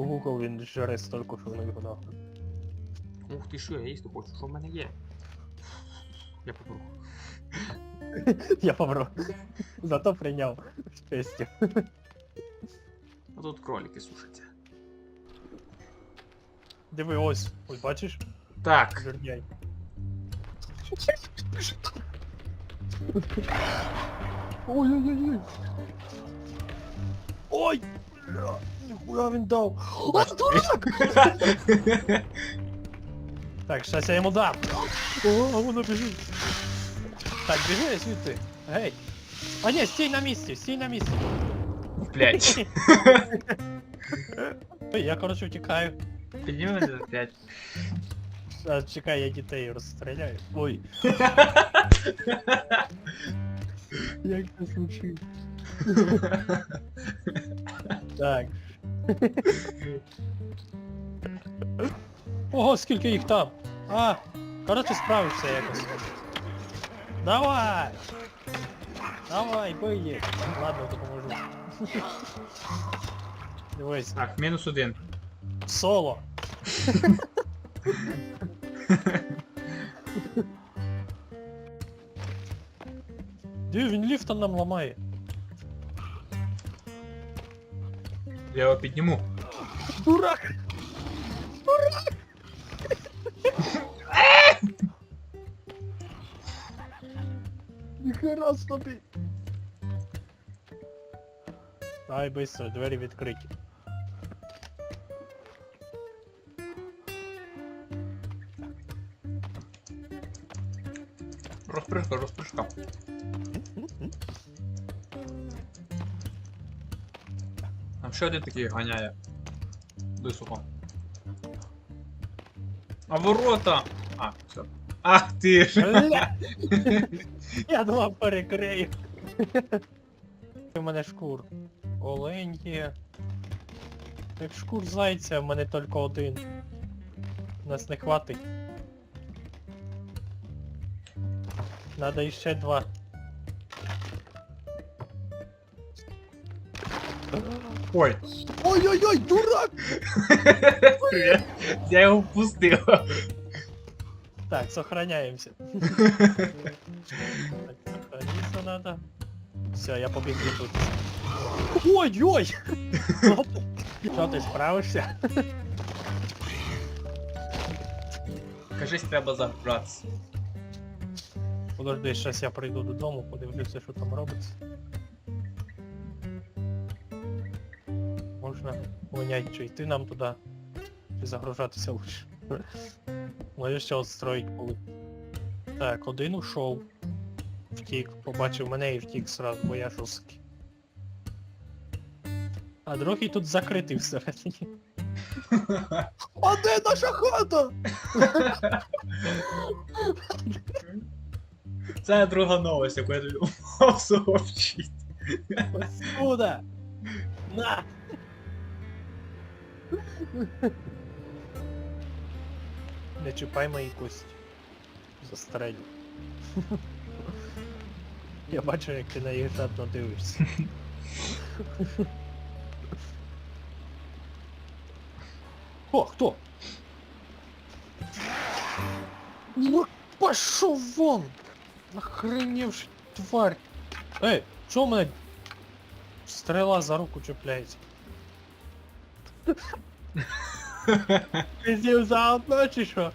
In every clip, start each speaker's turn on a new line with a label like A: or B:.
A: Гугл він жре стільки, що воно його нахуй.
B: Ух ти що, я їсти хочу, що в мене є? Я попробую.
A: Я побрав. Зато прийняв з честю.
B: А тут кролики сушаться.
A: Диви, ось, ось бачиш?
B: Так,
A: Жирняй. Ой-ой-ой. Ой! Бля, Ніхуя він дав. Ой, дурак! Так, щас я йому дам. О, а воно біжить. Так, біжи звідти. Гей. А ні, стій на місці, стій на місці.
B: блядь.
A: Ой, Я, коротше, втікаю.
B: Піднімемося опять.
A: А, чекай, я дітей розстріляю. Ой. Як це случилось? Так. Ого, скільки їх там. А, коротше, справишся якось. Давай! Давай, бий їх. Ладно, допоможу. Дивись,
B: Так, мінус один.
A: соло. Диви, він ліфта нам ламає.
B: Я його підніму.
A: Дурак! Дурак! Ніхера собі! Ай, быстро, двері відкриті.
B: Розпришка, розпришка. Там ще один такий ганяє. Високо. А ворота! А, все. Ах ти ж!
A: Я думав перекрию. У мене шкур. Олень є. Так шкур зайця, в мене тільки один. Нас не хватить. Надо іще два.
B: Ой!
A: Ой-ой-ой, дурак!
B: Привіт! Я його впустив.
A: Так, сохраняемся. Так, сохраниться надо. Все, я побіг тут. Ой-ой! Що ти справишся?
B: Кажись, треба забратися.
A: Подожди, щас я прийду додому, подивлюся, що там робиться. Можна понять, чи йти нам туди, чи загружатися лучше. Може ще от були. Так, один ушов. Втік, побачив мене і втік сразу, бо я жорсткий. А другий тут закритий всередині. А де наша хата?
B: Це друга новость, яку я тобі мав сообщити.
A: Откуда? На! Не чіпай мої кості. Застрелю. Я бачу, як ти на їх жадно дивишся. О, хто? Ну, пошел вон! Охреневший тварь! Эй, чё у стрела за руку чіпляється? Ти з ним заодно чи що?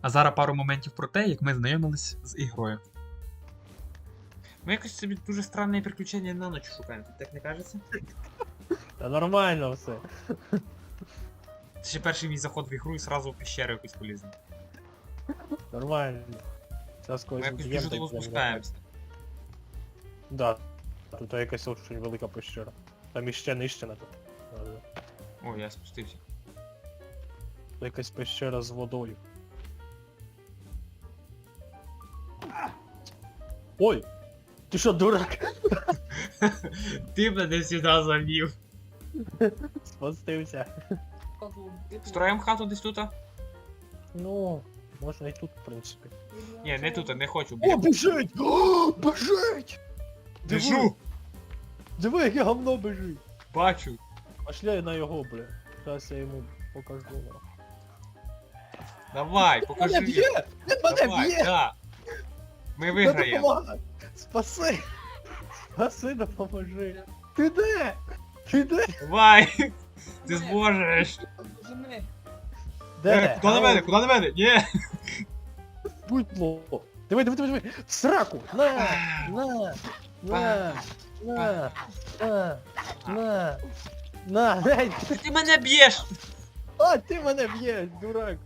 B: А зараз пару моментів про те, як ми знайомились з ігрою. Ми якось собі дуже странне приключення на ніч шукаємо, так не кажеться?
A: Та нормально все.
B: Це ще перший мій заход в ігру і сразу в пещеру якусь полізли.
A: Нормально. Зараз
B: Ми якось дуже довго спускаємося.
A: Да. Тут якась очень велика пещера. Там іще нижче на то.
B: О, я спустився.
A: Тут якась пещера з водою. Ой! Ти що, дурак?
B: Ти мене сюди завів.
A: Спустився.
B: Строїмо хату десь тут?
A: Ну, можна і тут, в принципі.
B: Ні, не тут, не хочу.
A: О, біжить! О, біжить!
B: Держу!
A: Диви, яке говно біжить.
B: Бачу.
A: Пошли на його, бля. Зараз я йому покажу.
B: Давай,
A: Мене
B: покажи.
A: б'є! Він мене
B: Давай,
A: б'є!
B: да. Ми виграємо.
A: допомагай! Спаси! Спаси, допоможи! Ти де? Ти де?
B: Давай! Ти зможеш!
A: Де?
B: Е, Куди на мене? Куди на мене? Ні!
A: Будь ло. Диви, диви, диви, диви! В сраку! На! На! На! На! На! На! На! Ей, ти-
B: Ти мене б'єш!
A: А, ти мене б'єш, дурак!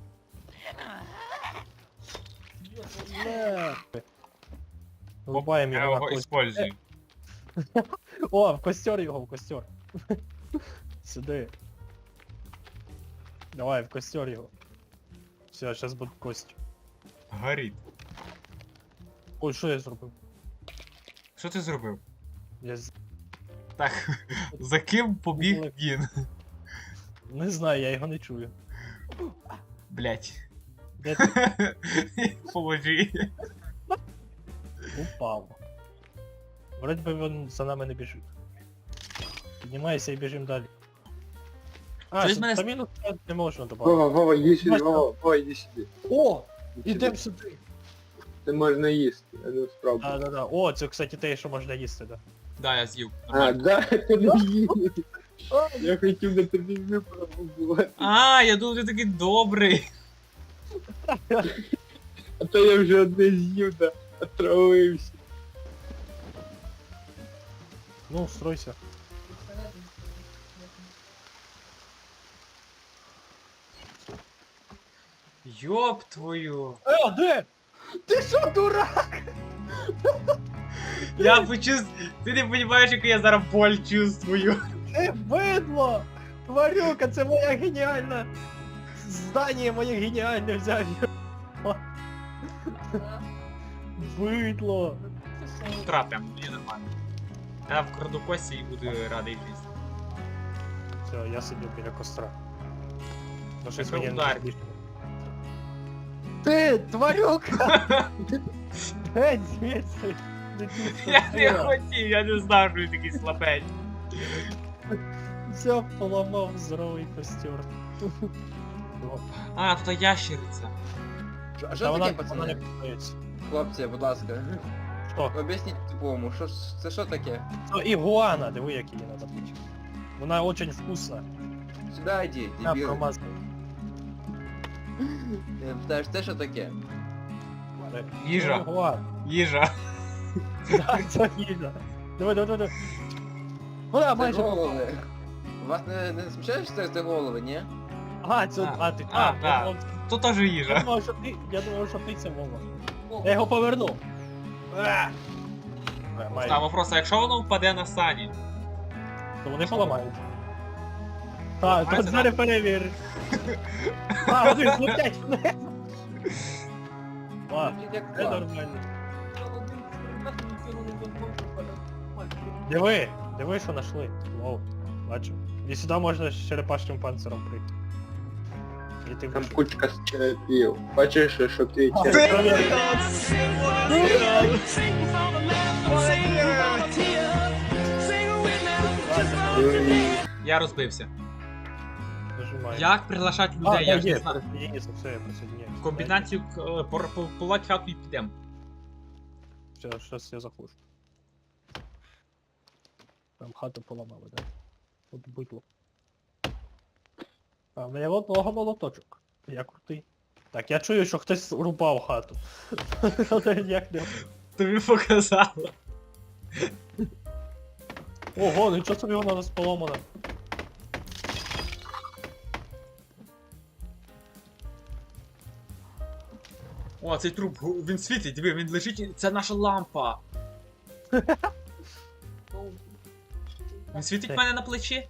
A: На! Рубаємо
B: Я
A: його на
B: його
A: кость.
B: использую.
A: О, в костер його, в костер. Сюди. Давай, в костер його. Все, зараз буде кость.
B: Горить.
A: Ой, що я зробив?
B: Що ти зробив?
A: Я з...
B: Так, за ким побіг він?
A: не знаю, я його не чую.
B: Блять.
A: Де ти
B: Поможи.
A: упав? Вроді би він за нами не біжить. Піднімайся і біжимо далі. А,
B: Щось мене-
A: стаміну не можна добавити.
C: Вова, Вова, їди сюди, Вова, Вова, іди сюди.
A: О!
C: Іди
A: Ідем
C: сюди. Це можна їсти, а ну спробуй.
A: Да, да, да. О, це, кстати, те, що можна їсти, да.
B: Да, я з'їв.
C: А,
B: Нормально.
C: да, ти не їв. Я хотів на тобі випробувати.
B: А, я думав, ти такий добрий.
C: А то я вже одне з'їв, да, отравився.
A: Ну, устройся.
B: Йоп твою.
A: Е, де? Ти що, дурак?
B: Я почувствую. Ти не розумієш, яку я зараз боль чувствую.
A: Ти бидло! Тварюка, це моя геніальна... Здання моє геніальне взяв. Бидло.
B: Трапим, мені нормально. Я вкраду кості і буду радий житті.
A: Все, я сидю біля костра. Ну щось мені не
B: удар.
A: більше. Ти, тварюка! Геть звідси!
B: Я не хотів, я не знав, що він такий слабень.
A: Все поламав здоровий костер.
B: А, тут ящериця.
D: А що таке, пацани?
A: піддається.
D: Хлопці, будь ласка.
A: Що?
D: Об'ясніть тупому, що ж це що таке?
A: Це ігуана, диви, як її надо. Вона очень вкусна.
D: Сюди йди,
A: Я
D: дебіл.
A: промазав.
D: Я питаю, це що таке?
B: Їжа.
A: Ігуана.
B: Їжа.
A: Так, це їжа. Давай, давай, давай. Вона
D: Це
A: майже
D: голови. Вас не, не смущає, що це голови, ні?
A: А, це...
B: А,
A: ти...
B: а,
A: А,
B: да.
A: я думав,
B: Тут теж
A: я
B: їжа.
A: думав, що ти... Я думав, що ти це Вова. Я його поверну. Е, має-
B: Та вопрос, а якщо воно впаде на сані?
A: То вони поламають. Так, тут зараз перевір. А, вони злетять вниз. А,
D: Як
A: це
D: клас.
A: нормально. Диви, диви, що знайшли. Вау, бачу. І сюди можна з черепашним панциром прийти. І ти
C: Там
A: вийшов.
C: кучка стерпів. Бачиш, що- що ти. Ой,
B: Я розбився.
A: Нажимаю.
B: Як приглашати
A: А.
B: Я ж
A: є,
B: не знаю.
A: присоединиться, все, я присоединяюсь.
B: Комбінацію е, пор- по- полать хату і підемо.
A: Все, сейчас я захожу. Там хату поламали, да? От битло. А, в мене от много молоточок. Я крутий. Так, я чую, що хтось рубав хату. Але як не.
B: Тобі показало.
A: Ого, нічого собі вона у
B: О, цей труп, він світить, диви, він лежить, це наша лампа. Він світить в мене на плечі?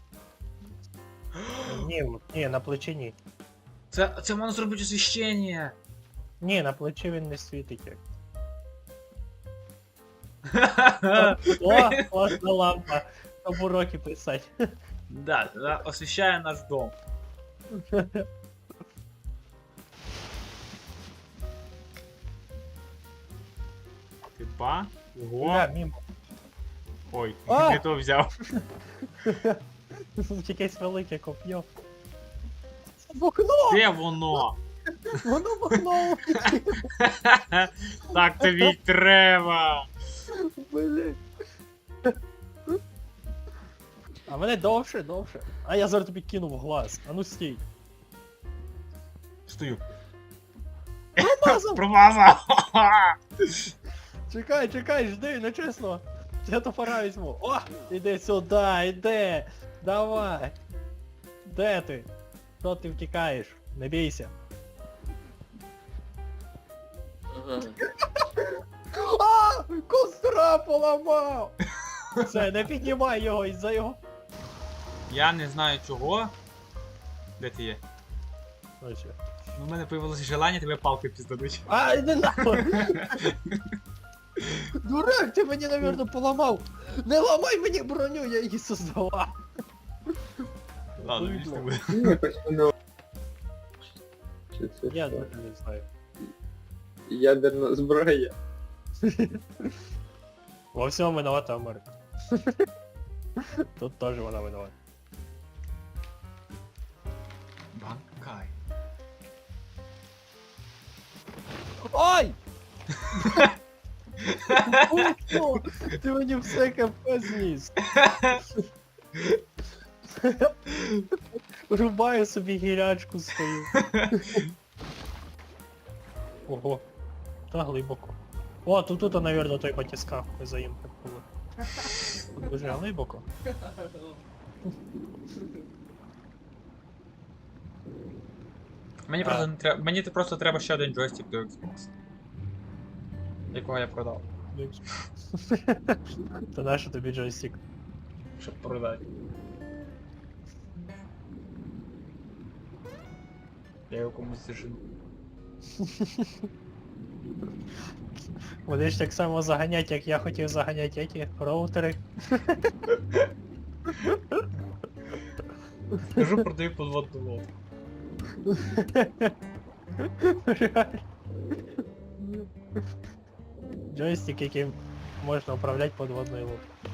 A: Ні, ні, на плечі ні.
B: Це, це можна зробити освіщення.
A: Ні, на плечі він не світить. О, класна лампа. Щоб уроки писати.
B: Да, да, освіщає наш дом. Типа? Ого.
A: Да, мимо.
B: Ой,
A: А!
B: не то взяв.
A: Тут якесь велике коп'є. В окно!
B: Де воно?
A: Воно в окно!
B: Так тобі й треба.
A: Блін. А мене довше, довше. А я зараз тобі кинув в глаз. А ну стій.
B: Стою.
A: Промазав!
B: Промазав!
A: Чекай, чекай, жди, не чесно. Я топора візьму. О! Іди сюди, іди! Давай! Де ти? Що ти втікаєш? Не бійся.
D: Ага.
A: А! Костра поламав! Все, не піднімай його із-за його.
B: Я не знаю чого. Де ти є? Ну, в мене появилося желання тебе палкою піздадуть.
A: А, іди нахуй! Дурак, ти мені, навірно, поламав! Не ламай мені броню, я її создавав!
B: Ладно, більш не буде.
C: Ну, якось воно. Чи це
A: Я
C: що?
A: не знаю.
C: Ядерна зброя.
A: Во всьому виновата Америка. Тут теж вона виновата.
B: Банкай.
A: Ой! О, Ти мені все КП зніс. Рубаю собі гілячку свою. Ого. Та глибоко. О, тут тут, навірно, той батискав ми заїмки були. Тут дуже глибоко.
B: Мені просто не треба. Мені просто треба ще один джойстик до Xbox. Якого я продав.
A: Та нащо тобі джойстик?
B: Щоб продати. Я його комусь зажену.
A: Ж так само заганять, як я хотів заганяти які роутери.
B: Скажу, продаю подводну лодку.
A: Реально. Джойстик, яким можна управляти подводною лодкою.